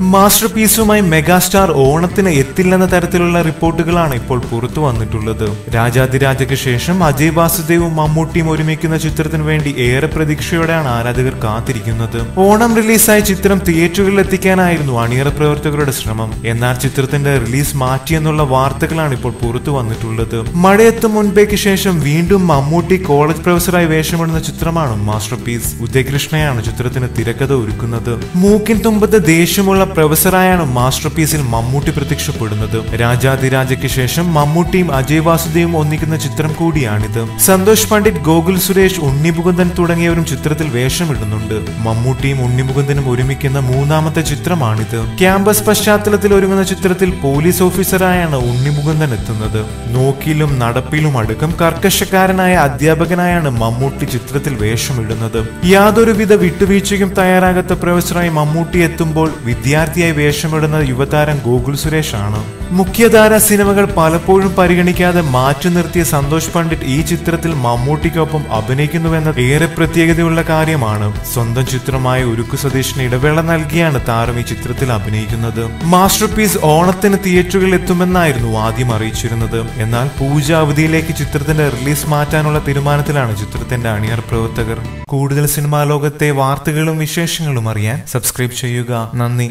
Master പീസുമായി megastar ഓണത്തിന് എത്തില്ലെന്ന തരത്തിലുള്ള റിപ്പോർട്ടുകളാണ് ഇപ്പോൾ പുറത്തു വന്നിട്ടുള്ളത്. രാജാതിരാജയ്ക്ക് ശേഷം അജയ് വാസുദേവും മമ്മൂട്ടിയും ഒരുമിക്കുന്ന ചിത്രത്തിന് വേണ്ടി ഏറെ പ്രതീക്ഷയോടെയാണ് ആരാധകർ കാത്തിരിക്കുന്നത്. ഓണം റിലീസായ ചിത്രം തിയേറ്ററുകളിൽ എത്തിക്കാനായിരുന്നു അണിയറ പ്രവർത്തകരുടെ ശ്രമം. എന്നാൽ ചിത്രത്തിന്റെ റിലീസ് മാറ്റിയെന്നുള്ള വാർത്തകളാണ് ഇപ്പോൾ പുറത്തു വന്നിട്ടുള്ളത്. മഴയെത്തും മുൻപേക്ക് ശേഷം വീണ്ടും മമ്മൂട്ടി കോളേജ് പ്രൊഫസറായി വേഷമിടുന്ന ചിത്രമാണ് മാസ്റ്റർ പീസ് ഉദയകൃഷ്ണയാണ് ചിത്രത്തിന് തിരക്കഥ ഒരുക്കുന്നത്. മൂക്കിൻ തുമ്പത്ത് ദേഷ്യമുള്ള പ്രൊഫസറായാണ് മാസ്റ്റർ പീസിൽ മമ്മൂട്ടി പ്രത്യക്ഷപ്പെടുന്നത്. രാജാതിരാജയ്ക്ക് ശേഷം മമ്മൂട്ടിയും അജയ് വാസുദേവും ഒന്നിക്കുന്ന ചിത്രം കൂടിയാണിത്. സന്തോഷ് പണ്ഡിറ്റ് ഗോകുൽ സുരേഷ് ഉണ്ണിമുകുന്ദൻ തുടങ്ങിയവരും ചിത്രത്തിൽ വേഷമിടുന്നുണ്ട്. മമ്മൂട്ടിയും ഉണ്ണിമുകുന്ദനും ഒരുമിക്കുന്ന മൂന്നാമത്തെ ചിത്രമാണിത്. ക്യാമ്പസ് പശ്ചാത്തലത്തിൽ ഒരുങ്ങുന്ന ചിത്രത്തിൽ പോലീസ് ഓഫീസറായാണ് ഉണ്ണിമുകുന്ദൻ എത്തുന്നത്. നോക്കിലും നടപ്പിലും അടുക്കം കർക്കശക്കാരനായ അധ്യാപകനായാണ് മമ്മൂട്ടി ചിത്രത്തിൽ വേഷമിടുന്നത്. യാതൊരുവിധ വിട്ടുവീഴ്ചയ്ക്കും തയ്യാറാകാത്ത പ്രൊഫസറായി മമ്മൂട്ടി എത്തുമ്പോൾ വിദ്യാർത്ഥിയായി വേഷമിടുന്ന യുവതാരം ഗോകുൽ സുരേഷ് ആണ് മുഖ്യധാര സിനിമകൾ പലപ്പോഴും പരിഗണിക്കാതെ മാറ്റി നിർത്തിയ സന്തോഷ് പണ്ഡിറ്റ് ഈ ചിത്രത്തിൽ മമ്മൂട്ടിക്കൊപ്പം അഭിനയിക്കുന്നുവെന്ന ഏറെ പ്രത്യേകതയുള്ള കാര്യമാണ്. സ്വന്തം ചിത്രമായ ഉരുക്കു സതീഷിന് ഇടവേള നൽകിയാണ് താരം ഈ ചിത്രത്തിൽ അഭിനയിക്കുന്നത്. മാസ്റ്റർ പീസ് ഓണത്തിന് തിയേറ്ററുകളിൽ എത്തുമെന്നായിരുന്നു ആദ്യം അറിയിച്ചിരുന്നത്. എന്നാൽ പൂജ അവധിയിലേക്ക് ചിത്രത്തിന്റെ റിലീസ് മാറ്റാനുള്ള തീരുമാനത്തിലാണ് ചിത്രത്തിന്റെ അണിയർ പ്രവർത്തകർ. കൂടുതൽ സിനിമാ ലോകത്തെ വാർത്തകളും വിശേഷങ്ങളും അറിയാൻ സബ്സ്ക്രൈബ് ചെയ്യുക. നന്ദി.